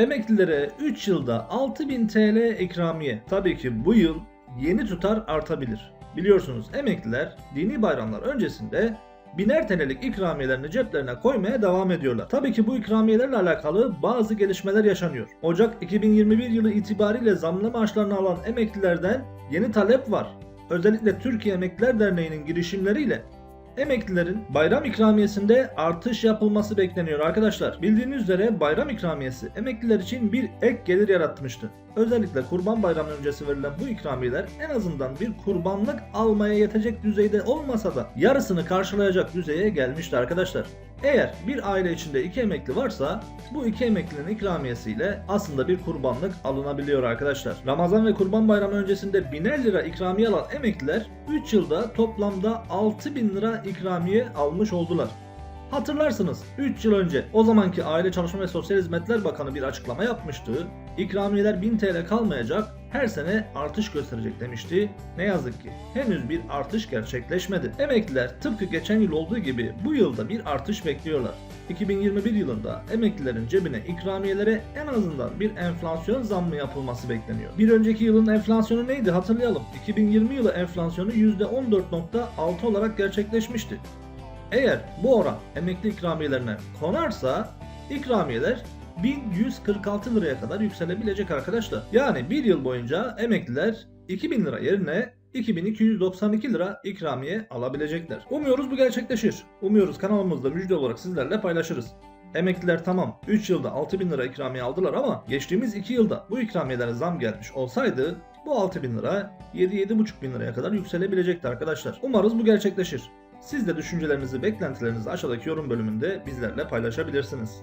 Emeklilere 3 yılda 6000 TL ikramiye. Tabii ki bu yıl yeni tutar artabilir. Biliyorsunuz emekliler dini bayramlar öncesinde biner TL'lik ikramiyelerini ceplerine koymaya devam ediyorlar. Tabii ki bu ikramiyelerle alakalı bazı gelişmeler yaşanıyor. Ocak 2021 yılı itibariyle zamlı maaşlarını alan emeklilerden yeni talep var. Özellikle Türkiye Emekliler Derneği'nin girişimleriyle Emeklilerin bayram ikramiyesinde artış yapılması bekleniyor arkadaşlar. Bildiğiniz üzere bayram ikramiyesi emekliler için bir ek gelir yaratmıştı. Özellikle kurban bayramı öncesi verilen bu ikramiyeler en azından bir kurbanlık almaya yetecek düzeyde olmasa da yarısını karşılayacak düzeye gelmişti arkadaşlar. Eğer bir aile içinde iki emekli varsa bu iki emeklinin ikramiyesiyle aslında bir kurbanlık alınabiliyor arkadaşlar. Ramazan ve Kurban Bayramı öncesinde biner lira ikramiye alan emekliler 3 yılda toplamda 6000 lira ikramiye almış oldular. Hatırlarsınız 3 yıl önce o zamanki Aile Çalışma ve Sosyal Hizmetler Bakanı bir açıklama yapmıştı. İkramiyeler 1000 TL kalmayacak, her sene artış gösterecek demişti. Ne yazık ki henüz bir artış gerçekleşmedi. Emekliler tıpkı geçen yıl olduğu gibi bu yılda bir artış bekliyorlar. 2021 yılında emeklilerin cebine ikramiyelere en azından bir enflasyon zammı yapılması bekleniyor. Bir önceki yılın enflasyonu neydi hatırlayalım. 2020 yılı enflasyonu %14.6 olarak gerçekleşmişti. Eğer bu oran emekli ikramiyelerine konarsa ikramiyeler 1146 liraya kadar yükselebilecek arkadaşlar. Yani bir yıl boyunca emekliler 2000 lira yerine 2292 lira ikramiye alabilecekler. Umuyoruz bu gerçekleşir. Umuyoruz kanalımızda müjde olarak sizlerle paylaşırız. Emekliler tamam 3 yılda 6000 lira ikramiye aldılar ama geçtiğimiz 2 yılda bu ikramiyelere zam gelmiş olsaydı bu 6000 lira 7-7,5 bin liraya kadar yükselebilecekti arkadaşlar. Umarız bu gerçekleşir. Siz de düşüncelerinizi, beklentilerinizi aşağıdaki yorum bölümünde bizlerle paylaşabilirsiniz.